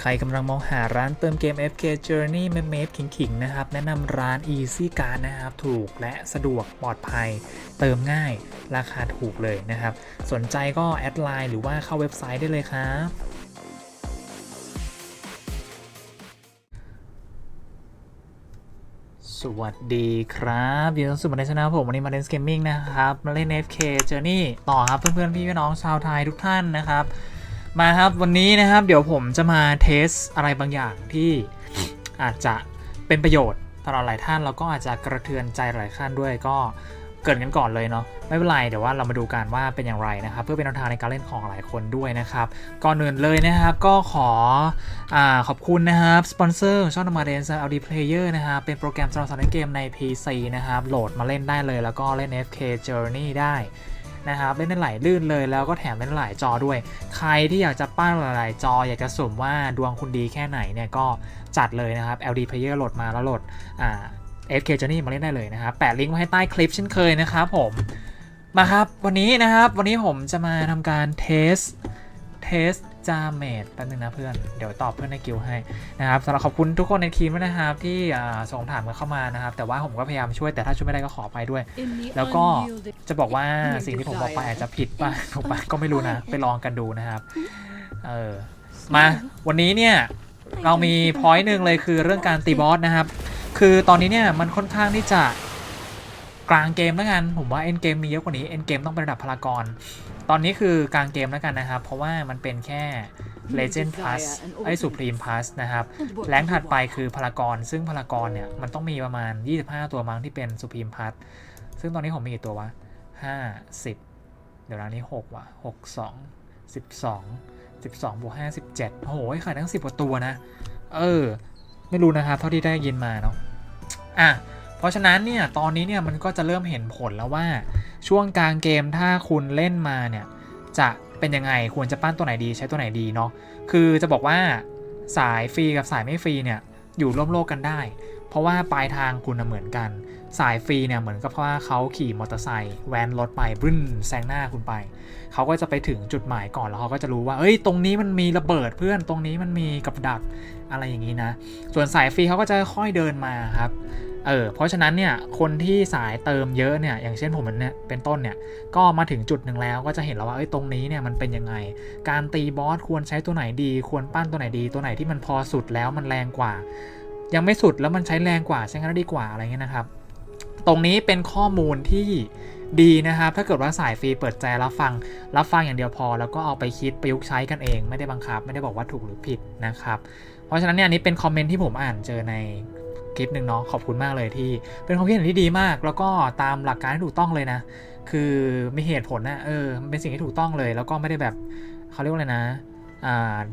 ใครกำลังมองหาร้านเติมเกม FK Journey เมเมดขิงๆนะครับ แนะนำร้าน Easy Card นะครับ ถูกและสะดวกปลอดภัย เติมง่ายราคาถูกเลยนะครับ สนใจก็แอดไลน์หรือว่าเข้าเว็บไซต์ได้เลยครับสวัสดีครับยินดีต้อนรับสู่มาในชนะผมวันนี้มาเล่นเกมมิ่งนะครับ มาเล่น FK Journey ต่อครับเพื่อนๆพี่น้องชาวไทยทุกท่านนะครับ มาครับวันนี้นะครับเดี๋ยวผมจะมาเทสอะไรบางอย่างที่อาจจะเป็นประโยชน์สำหรับหลายท่านแล้วก็อาจจะกระเทือนใจหลายท่านด้วยก็เกรินกันก่อนเลยเนาะไม่เป็นไรเดี๋ยวว่าเรามาดูกันว่าเป็นอย่างไรนะครับ เพื่อเป็นแนวทางในการเล่นของหลายคนด้วยนะครับ ก่อนอื่นเลยนะครับก็ขออขอบคุณนะครับสปอนเซอร์ช่องนมาเดนซ์เอาดีเพลเยอร์นะครับเป็นโปรแกรมสำหรับสอนเล่นเกมใน PC นะครับโหลดมาเล่นได้เลย แล้วก็เล่น FK Journey ได้ นะครับเล่นได้หลายลื่นเลยแล้วก็แถมเล่นไหลายจอด้วย ใครที่อยากจะปั้นหลายจอ อยากจะสมว่าดวงคุณดีแค่ไหนเนี่ยก็จัดเลยนะครับ LD Player โหลดมาแล้วโหลดอ่า FK Journey มาเล่นได้เลยนะครับแปะลิงก์ไว้ให้ใต้คลิปเช่นเคยนะครับผมมาครับวันนี้นะครับวันนี้ผมจะมาทำการเทส เทสจาเมดแป๊บนึงนะเพื่อน เดี๋ยวตอบเพื่อนในกิวให้นะครับสำหรับขอบคุณทุกคนในทีมด้วยนะครับ ที่อ่าส่งถามกันเข้ามานะครับ แต่ว่าผมก็พยายามช่วยแต่ถ้าช่วยไม่ได้ก็ขอไปด้วย แล้วก็จะบอกว่าสิ่งที่ผมบอกไปอาจจะผิดป่ะถูกป่ะก็ไม่รู้นะ ไปลองกันดูนะครับเออมาวันนี้เนี่ยเรามีพอยต์หนึ่งเลยคือเรื่องการตีบอสนะครับ คือตอนนี้เนี่ยมันค่อนข้างที่จะ กลางเกมแล้วกัน ผมว่าเอ็นเกมมีเยอะกว่านี้เอ็นเกมต้องเป็นระดับพลากรตอนนี้คือกลางเกมแล้วกันนะครับ เพราะว่ามันเป็นแค่ Legend Plus ไอ้ Supreme Plus นะครับ แรงถัดไปคือพลากรซึ่งพลากรเนี่ย มันต้องมีประมาณ 25 ตัวมั้งที่เป็น Supreme Plus ซึ่งตอนนี้ผมมีกี่ตัววะ 5 10 เดี๋ยวนะนี้ 6 ว่ะ 6 2 12 12บวก5 17โอ้โหขายทั้ง 10 กว่าตัวนะ เออ ไม่รู้นะครับ เท่าที่ได้ยินมาเนาะอะ เพราะฉะนั้นเนี่ยตอนนี้เนี่ยมันก็จะเริ่มเห็นผลแล้วว่าช่วงกลางเกมถ้าคุณเล่นมาเนี่ยจะเป็นยังไงควรจะปั้นตัวไหนดีใช้ตัวไหนดีเนาะคือจะบอกว่าสายฟรีกับสายไม่ฟรีเนี่ยอยู่ร่วมโลกกันได้ เพราะว่าปลายทางคุณเหมือนกัน สายฟรีเนี่ยเหมือนกับว่าเขาขี่มอเตอร์ไซค์แวนรถไปบึ้นแซงหน้าคุณไป เขาก็จะไปถึงจุดหมายก่อนแล้วเขาก็จะรู้ว่าเอ้ยตรงนี้มันมีระเบิดเพื่อนตรงนี้มันมีกับดักอะไรอย่างนี้นะ ส่วนสายฟรีเขาก็จะค่อยเดินมาครับ เออเพราะฉะนั้นเนี่ยคนที่สายเติมเยอะเนี่ยอย่างเช่นผมเนี่ยเป็นต้นเนี่ยก็มาถึงจุดหนึ่งแล้วก็จะเห็นแล้วว่าเอ้ยตรงนี้เนี่ยมันเป็นยังไง การตีบอสควรใช้ตัวไหนดี ควรปั้นตัวไหนดี ตัวไหนที่มันพอสุดแล้วมันแรงกว่า ยังไม่สุดแล้วมันใช้แรงกว่าใช้งานได้ดีกว่าอะไรเงี้ยนะครับ ตรงนี้เป็นข้อมูลที่ดีนะครับ ถ้าเกิดว่าสายฟรีเปิดใจรับฟัง รับฟังอย่างเดียวพอ แล้วก็เอาไปคิดประยุกต์ใช้กันเอง ไม่ได้บังคับ ไม่ได้บอกว่าถูกหรือผิดนะครับ เพราะฉะนั้นเนี่ยอันนี้เป็นคอมเมนต์ที่ผมอ่านเจอใน คลิปหนึ่งเนาะขอบคุณมากเลยที่ เป็นความคิดเห็นที่ดีมาก แล้วก็ตามหลักการที่ถูกต้องเลยนะ คือมีเหตุผลนะเออมันเป็นสิ่งที่ถูกต้องเลย แล้วก็ไม่ได้แบบเขาเรียกว่าอะไรนะ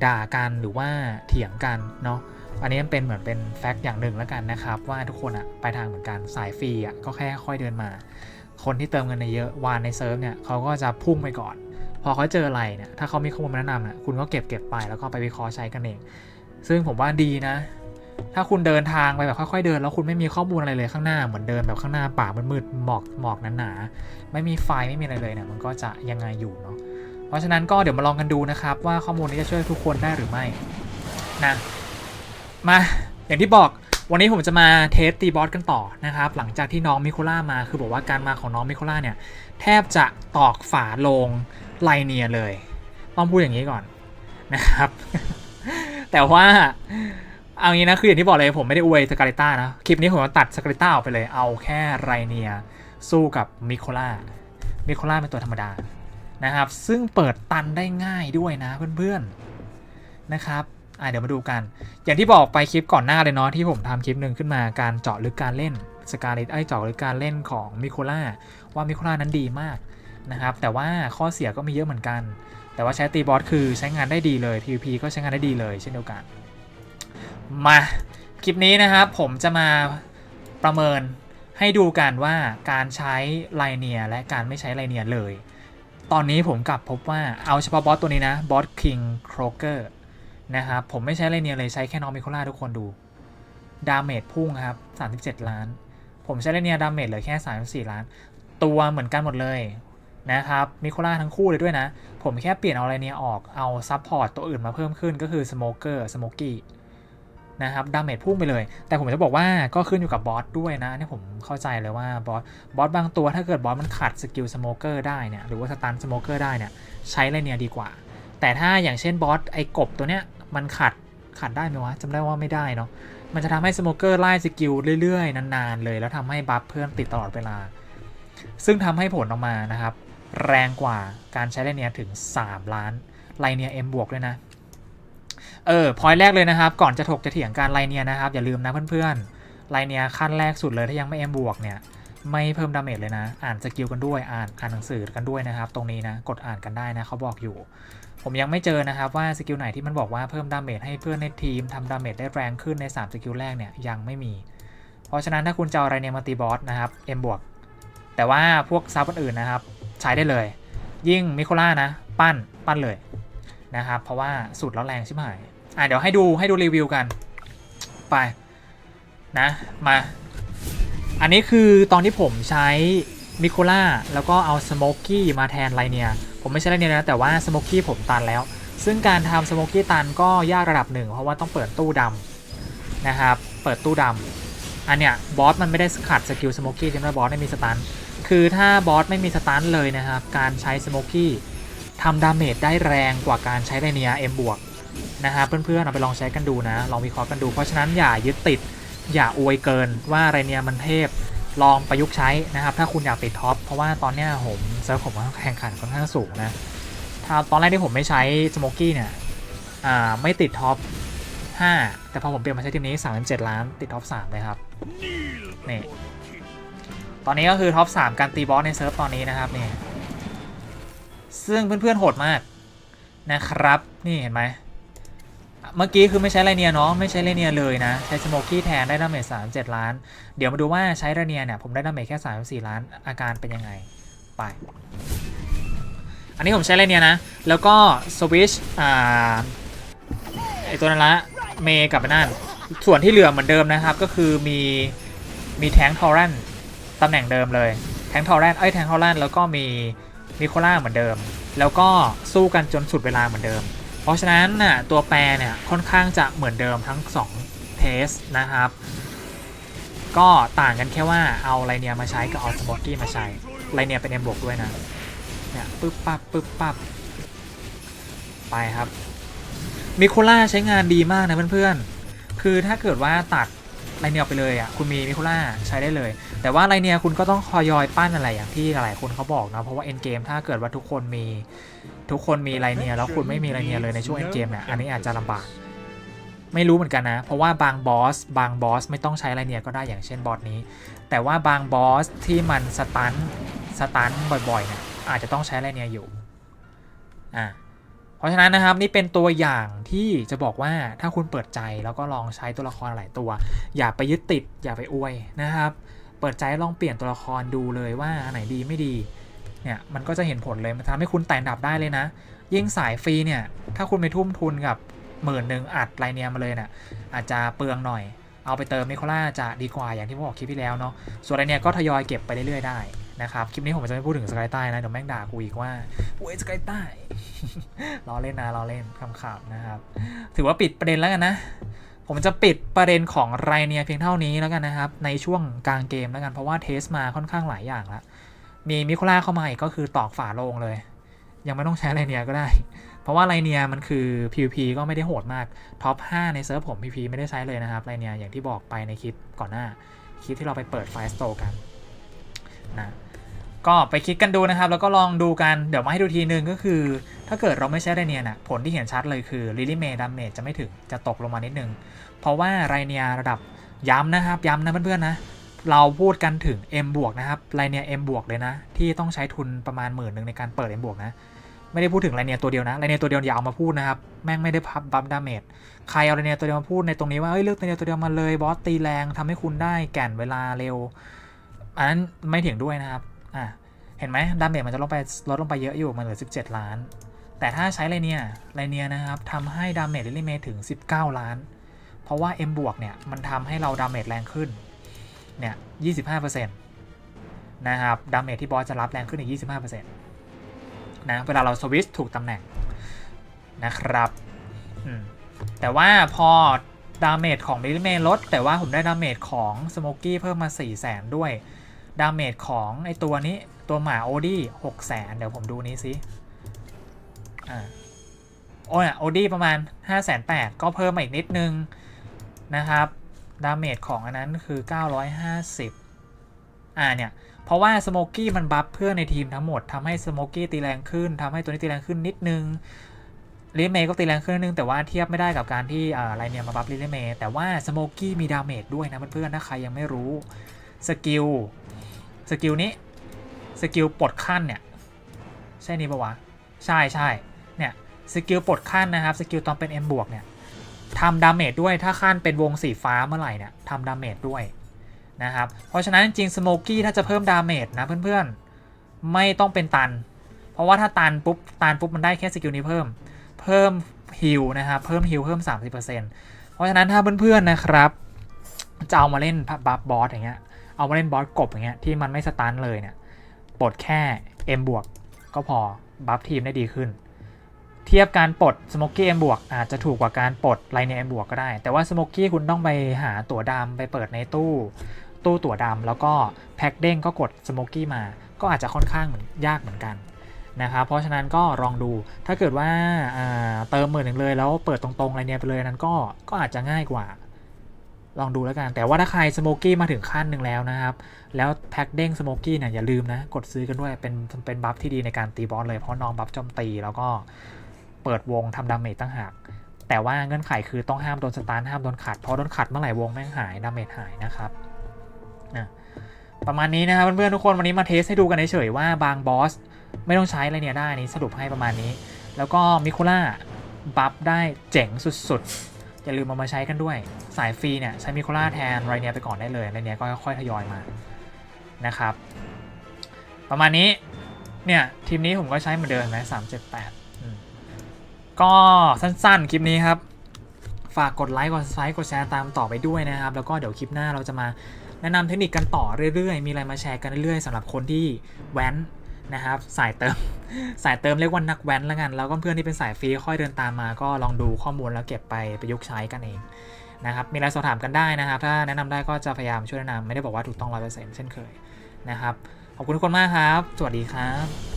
ด่ากันหรือว่าเถียงกันเนาะอันนี้มันเป็นเหมือนเป็นแฟกต์อย่างหนึ่งแล้วกันนะครับ ว่าทุกคนอะไปทางเหมือนกันสายฟรีอะก็แค่ค่อยเดินมา คนที่เติมเงินในเยอะวานในเซิร์ฟเนี่ยเขาก็จะพุ่งไปก่อน พอเขาเจออะไรเนี่ยถ้าเขามีข้อมูลมาแนะนำเนี่ยคุณก็เก็บเก็บไปแล้วก็ไปวิเคราะห์ใช้กันเอง ซึ่งผมว่าดีนะ ถ้าคุณเดินทางไปแบบค่อยๆเดิน แล้วคุณไม่มีข้อมูลอะไรเลยข้างหน้าเหมือนเดินแบบข้างหน้าป่ามืดๆหมอกหมอกหนาๆไม่มีไฟไม่มีอะไรเลยเนี่ยมันก็จะยังไงอยู่เนาะเพราะฉะนั้นก็เดี๋ยวมาลองกันดูนะครับว่าข้อมูลนี้จะช่วยทุกคนได้หรือไม่นะมาอย่างที่บอกวันนี้ผมจะมาเทสตีบอสกันต่อนะครับ หลังจากที่น้องมิโคล่ามาคือบอกว่าการมาของน้องมิโคล่าเนี่ยแทบจะตอกฝาลงไลเนียเลย ต้องพูดอย่างนี้ก่อนนะครับ แต่ว่า เอางี้นะคืออย่างที่บอกเลยผมไม่ได้อวยสกาเลต้านะ คลิปนี้ผมตัดสกาเลต้าออกไปเลย เอาแค่ไรเนียสู้กับมิโคล่ามิโคล่าเป็นตัวธรรมดานะครับ ซึ่งเปิดตันได้ง่ายด้วยนะเพื่อนๆนะครับอะเดี๋ยวมาดูกัน อย่างที่บอกไปคลิปก่อนหน้าเลยเนาะที่ผมทำคลิปหนึ่งขึ้นมาการเจาะลึกการเล่นสกาเลตไอเจาะลึกการเล่นของมิโคล่าว่ามิโคล่านั้นดีมากนะครับ แต่ว่าข้อเสียก็มีเยอะเหมือนกัน แต่ว่าใช้ตีบอสคือใช้งานได้ดีเลย PVP ก็ใช้งานได้ดีเลยเช่นเดียวกัน มาคลิปนี้นะครับผมจะมาประเมินให้ดูกันว่าการใช้ไลเนียและการไม่ใช้ไลเนียเลย ตอนนี้ผมกลับพบว่าเอาเฉพาะบอสตัวนี้นะบอสคิงโครเกอร์นะครับผมไม่ใช้ไรเนียเลยใช้แค่น้องมิโคล่าทุกคนดูดาเมจพุ่งครับ 37 ล้าน ผมใช้ไรเนียดาเมจเหลือแค่ 34 ล้าน ตัวเหมือนกันหมดเลยนะครับมิโคล่าทั้งคู่เลยด้วยนะ ผมแค่เปลี่ยนเอาอะไรเนียออกเอาซับพอร์ตตัวอื่นมาเพิ่มขึ้นก็คือสโมเกอร์สโมกี้ นะครับดาเมจพุ่งไปเลย แต่ผมจะบอกว่าก็ขึ้นอยู่กับบอสด้วยนะนี่ผมเข้าใจเลยว่าบอสบอสบางตัวถ้าเกิดบอสมันขัดสกิลสโมเกอร์ได้เนี่ยหรือว่าสตันสโมเกอร์ได้เนี่ยใช้ไรเนี่ยดีกว่า แต่ถ้าอย่างเช่นบอสไอ้กบตัวเนี้ยมันขัดขัดได้ไหมวะจำได้ว่าไม่ได้เนาะมันจะทำให้สโมเกอร์ไล่สกิลเรื่อยๆ นานๆ เลย แล้วทำให้บัฟเพื่อนติดตลอดเวลา ซึ่งทำให้ผลออกมานะครับ แรงกว่าการใช้ไลเนียถึง 3 ล้านไลเนีย M บวกด้วยนะ เออพอยแรกเลยนะครับ ก่อนจะถกจะเถียงการไลเนียนะครับ อย่าลืมนะเพื่อนๆไลเนียขั้นแรกสุดเลยถ้ายังไม่ M บวกเนี่ยไม่เพิ่มดาเมจเลยนะ อ่านสกิลกันด้วย อ่านอ่านหนังสือกันด้วยนะครับ ตรงนี้นะ กดอ่านกันได้นะเขาบอกอยู่ ผมยังไม่เจอนะครับว่าสกิลไหนที่มันบอกว่าเพิ่มดาเมจให้เพื่อนในทีมทำดาเมจได้แรงขึ้นใน3สกิลแรกเนี่ยยังไม่มี เพราะฉะนั้นถ้าคุณจะเอาอะไรเนี่ยมาตีบอสนะครับ M บวก แต่ว่าพวกซับอื่นๆนะครับ ใช้ได้เลย ยิ่งมิโคล่านะ ปั้นปั้นเลยนะครับ เพราะว่าสุดแล้วแรงชิบหาย อะเดี๋ยวให้ดูให้ดูรีวิวกัน ไปนะมา อันนี้คือตอนที่ผมใช้มิโคล่าแล้วก็เอาสโมกกี้มาแทนไลเนีย ผมไม่ใช่ไลเนียนะแต่ว่าสโมกกี้ผมตันแล้ว ซึ่งการทำสโมกกี้ตันก็ยากระดับหนึ่ง เพราะว่าต้องเปิดตู้ดำนะครับ เปิดตู้ดำอันเนี้ยบอสมันไม่ได้ขัดสกิลสโมกกี้ใช่ไหมบอสไม่มีสตันคือถ้าบอสไม่มีสตันเลยนะครับ การใช้สโมกกี้ทำดาเมจได้แรงกว่าการใช้ไลเนีย M บวก นะครับเพื่อนๆเอาไปลองใช้กันดูนะ ลองวิเคราะห์กันดู เพราะฉะนั้นอย่ายึดติด อย่าอวยเกินว่าไรเนี่ยมันเทพลองประยุกต์ใช้นะครับ ถ้าคุณอยากติดท็อปเพราะว่าตอนเนี้ยผมเซิร์ฟผมแข่งขันค่อนข้างสูงนะถ้าตอนแรกที่ผมไม่ใช้สโมกกี้เนี่ยอ่าไม่ติดท็อป5 แต่พอผมเปลี่ยนมาใช้ทีมนี้ 37 ล้าน ติดท็อป3เลยครับนี่ตอนนี้ก็คือท็อป3การตีบอสในเซิร์ฟตอนนี้นะครับนี่ซึ่งเพื่อนๆโหดมากนะครับ นี่เห็นไหม เมื่อกี้คือไม่ใช้ไรเนียเนาะไม่ใช้ไรเนียเลยนะ ใช้สโมกี้แทนได้ดาเมจ37ล้าน เดี๋ยวมาดูว่าใช้ไรเนียเนี่ยผมได้ดาเมจแค่34ล้านอาการเป็นยังไงไป อันนี้ผมใช้ไรเนียนะ แล้วก็สวิชอ่าไอตัวนั้นละเมย์กับไอ้นั่นส่วนที่เหลือเหมือนเดิมนะครับ ก็คือมีมีแทงทอรันตำแหน่งเดิมเลยแทงทอรันเอ้ยแทงทอรันแล้วก็มีมิโคล่าเหมือนเดิม แล้วก็สู้กันจนสุดเวลาเหมือนเดิม เพราะฉะนั้นน่ะตัวแปรเนี่ยค่อนข้างจะเหมือนเดิมทั้ง2เทสนะครับ ก็ต่างกันแค่ว่าเอาไลเนียมาใช้กับเอาสปอตตี้มาใช้ไลเนียเป็นเอ็มบวกด้วยนะเนี่ยปึ๊บปั๊บปึ๊บปั๊บไปครับมิโคล่าใช้งานดีมากนะเพื่อนๆ คือถ้าเกิดว่าตัด ไลเนียออกไปเลยอะคุณมีมิโคล่าใช้ได้เลย แต่ว่าไลเนียคุณก็ต้องคอยอยปั้นอะไรอย่างที่หลายคนเขาบอกนะเพราะว่าเอ็นเกมถ้าเกิดว่าทุกคนมีทุกคนมีไรเนียแล้วคุณไม่มีไรเนียเลยในช่วงเอ็นเกมเนี่ยอันนี้อาจจะลำบากไม่รู้เหมือนกันนะ เพราะว่าบางบอสบางบอสไม่ต้องใช้ไรเนียก็ได้อย่างเช่นบอสนี้ แต่ว่าบางบอสที่มันสตันสตันบ่อยๆเนี่ยอาจจะต้องใช้ไรเนียอยู่อ่า ราะฉะนั้นนะครับนี่เป็นตัวอย่างที่จะบอกว่าถ้าคุณเปิดใจแล้วก็ลองใช้ตัวละครหลายตัว อย่าไปยึดติด อย่าไปอวยนะครับ เปิดใจลองเปลี่ยนตัวละครดูเลยว่าไหนดีไม่ดีเนี่ยมันก็จะเห็นผลเลยมันทำให้คุณไต่อันดับได้เลยนะ ยิ่งสายฟรีเนี่ยถ้าคุณไปทุ่มทุนกับหมื่นหนึ่งอัดไรเนียมาเลยเนี่ยอาจจะเปลืองหน่อย เอาไปเติมนิโคล่าจะดีกว่าอย่างที่ผมบอกคลิปที่แล้วเนาะส่วนไรเนียก็ทยอยเก็บไปเรื่อยๆได้ นะครับ คลิปนี้ผมจะไม่พูดถึงสกายใต้นะ เดี๋ยวแม่งด่ากูอีกว่าโอ้ยสกายใต้ล้อเล่นนะล้อเล่นคำๆนะครับ ถือว่าปิดประเด็นแล้วกันนะ ผมจะปิดประเด็นของไรเนียเพียงเท่านี้แล้วกันนะครับ ในช่วงกลางเกมแล้วกัน เพราะว่าเทสมาค่อนข้างหลายอย่างละมีมิโคล่าเข้ามาอีกก็คือตอกฝาโลงเลย ยังไม่ต้องใช้ไรเนียก็ได้ เพราะว่าไรเนียมันคือ PVP ก็ไม่ได้โหดมากท็อป 5 ในเซิร์ฟผม PVP ไม่ได้ใช้เลยนะครับไรเนียอย่างที่บอกไปในคลิปก่อนหน้าคลิปที่เราไปเปิดไฟสโตร์กัน นะก็ไปคลิกกันดูนะครับ แล้วก็ลองดูกันเดี๋ยวมาให้ดูทีนึงก็คือ ถ้าเกิดเราไม่ใช้ไรเนียน่ะผลที่เห็นชัดเลยคือลิลิเมดามเมจจะไม่ถึงจะตกลงมานิดนึง เพราะว่าไรเนียระดับย้ำนะครับ ย้ำนะเพื่อนๆนะ เราพูดกันถึง M บวกนะครับไลเนีย M บวกเลยนะ ที่ต้องใช้ทุนประมาณหมื่นหนึ่งในการเปิด M บวกนะไม่ได้พูดถึงไลเนียตัวเดียวนะไลเนียตัวเดียวอย่าเอามาพูดนะครับแม่งไม่ได้พับบัฟดาเมจใครเอาไลเนียตัวเดียวมาพูดในตรงนี้ว่าเอ้ยเลือกไลเนียตัวเดียวมาเลยบอสตีแรงทำให้คุณได้แก่นเวลาเร็ว อันนั้นไม่ถึงด้วยนะครับ อะ เห็นไหมดาเมจมันจะลดไปลดลงไปเยอะอยู่ มันเหลือ 17 ล้าน แต่ถ้าใช้ไลเนียไลเนียนะครับทำให้ดาเมจลิลิเมถึง 19 ล้าน เพราะว่า M บวกเนี่ย มันทำให้เราดาเมจแรงขึ้น เนี่ย 25%นะครับ ดาเมจที่บอสจะรับแรงขึ้นอีก 25%นะ เวลาเราสวิตช์ถูกตำแหน่งนะครับ แต่ว่าพอดาเมจของลิลิเมลด แต่ว่าผมได้ดาเมจของสโมกี้เพิ่มมา 4 0 0แสนด้วย ดาเมจของไอตัวนี้ตัวหมาโอดี้หกแสนเดี๋ยวผมดูนี้สิอ่าโอ้ยโอดี้ประมาณ 5 8 0 0 0ก็เพิ่มมาอีกนิดนึงนะครับ ดาเมจของอันนั้นคือ 950 อ่าเนี่ย เพราะว่าสโมกี้มันบัฟเพื่อในทีมทั้งหมดทำให้สโมกี้ตีแรงขึ้นทำให้ตัวนี้ตีแรงขึ้นนิดนึงลิเมก็ตีแรงขึ้นนิดนึง แต่ว่าเทียบไม่ได้กับการที่อะไรเนี่ยมาบัฟลิเมแต่ว่าสโมกี้มีดาเมจด้วยนะเพื่อนๆถ้าใครยังไม่รู้ สกิลสกิลนี้สกิลปลดขั้นเนี่ยใช่นี่ปะวะใช่ใช่เนี่ยสกิลปลดขั้นนะครับสกิลตอนเป็น M บวกเนี่ยทำดาเมจด้วยถ้าขั้นเป็นวงสีฟ้าเมื่อไหร่เนี่ยทำดาเมจด้วยนะครับเพราะฉะนั้นจริงสโมกี้ถ้าจะเพิ่มดาเมจนะเพื่อนๆ ไม่ต้องเป็นตัน เพราะว่าถ้าตันปุ๊บตันปุ๊บมันได้แค่สกิลนี้เพิ่ม เพิ่มฮิลนะครับเพิ่มฮิลเพิ่ม 30%เพราะฉะนั้นถ้าเพื่อนๆนะครับจะเอามาเล่นบัฟบอสอย่างเงี้ย เอามาเล่นบอสกบอย่างเงี้ยที่มันไม่สตันเลยเนี่ยปลดแค่ M บวกก็พอบัฟทีมได้ดีขึ้น เทียบการปลดสโมกี้ M บวกอาจจะถูกกว่าการปลดไลเนีย M บวกก็ได้ แต่ว่าสโมกี้คุณต้องไปหาตั๋วดำไปเปิดในตู้ ตู้ตั๋วดำแล้วก็แพ็คเด้งก็กดสโมกี้มา ก็อาจจะค่อนข้างเหมือนยากเหมือนกันนะครับเพราะฉะนั้นก็ลองดูถ้าเกิดว่าอ่าเติมหมื่นหนึ่งเลยแล้วเปิดตรงๆอะไรเนี่ยไปเลยนั้นก็ก็อาจจะง่ายกว่า ลองดูแล้วกัน แต่ว่าถ้าใครสโมกี้มาถึงขั้นหนึ่งแล้วนะครับ แล้วแพ็คเด้งสโมกี้เนี่ยอย่าลืมนะ กดซื้อกันด้วย เป็นเป็นบัฟที่ดีในการตีบอสเลย เพราะน้องบัฟโจมตีแล้วก็เปิดวงทำดาเมจตั้งหาก แต่ว่าเงื่อนไขคือต้องห้ามโดนสตาร์ห้ามโดนขัด เพราะโดนขัดเมื่อไหร่วงแม่งหายดาเมจหายนะครับประมาณนี้นะครับเพื่อนๆทุกคนวันนี้มาเทสให้ดูกันเฉยๆว่าบางบอสไม่ต้องใช้อะไรเนี่ยได้นี้สรุปให้ประมาณนี้ แล้วก็มิคูล่าบัฟได้เจ๋งสุดๆ อย่าลืมเอามาใช้กันด้วย สายฟรีเนี่ยใช้มิโคล่าแทนไรเนียไปก่อนได้เลยไรเนียก็ค่อยๆทยอยมานะครับ ประมาณนี้เนี่ยทีมนี้ผมก็ใช้เหมือนเดิมไหมสามเจ็ดแปดก็สั้นๆ คลิปนี้ครับ ฝากกดไลค์กดซับสไครต์กดแชร์ตามต่อไปด้วยนะครับ แล้วก็เดี๋ยวคลิปหน้าเราจะมาแนะนำเทคนิคกันต่อเรื่อยๆ มีอะไรมาแชร์กันเรื่อยๆสำหรับคนที่แว้น นะครับ สายเติม สายเติมเรียกว่านักแว้นแล้วกัน แล้วก็เพื่อนที่เป็นสายฟรีค่อยเดินตามมา ก็ลองดูข้อมูลแล้วเก็บไปประยุกต์ใช้กันเองนะครับ มีอะไรสอบถามกันได้นะครับ ถ้าแนะนำได้ก็จะพยายามช่วยแนะนำไม่ได้บอกว่าถูกต้องร้อยเปอร์เซ็นต์เช่นเคยนะครับ ขอบคุณทุกคนมากครับ สวัสดีครับ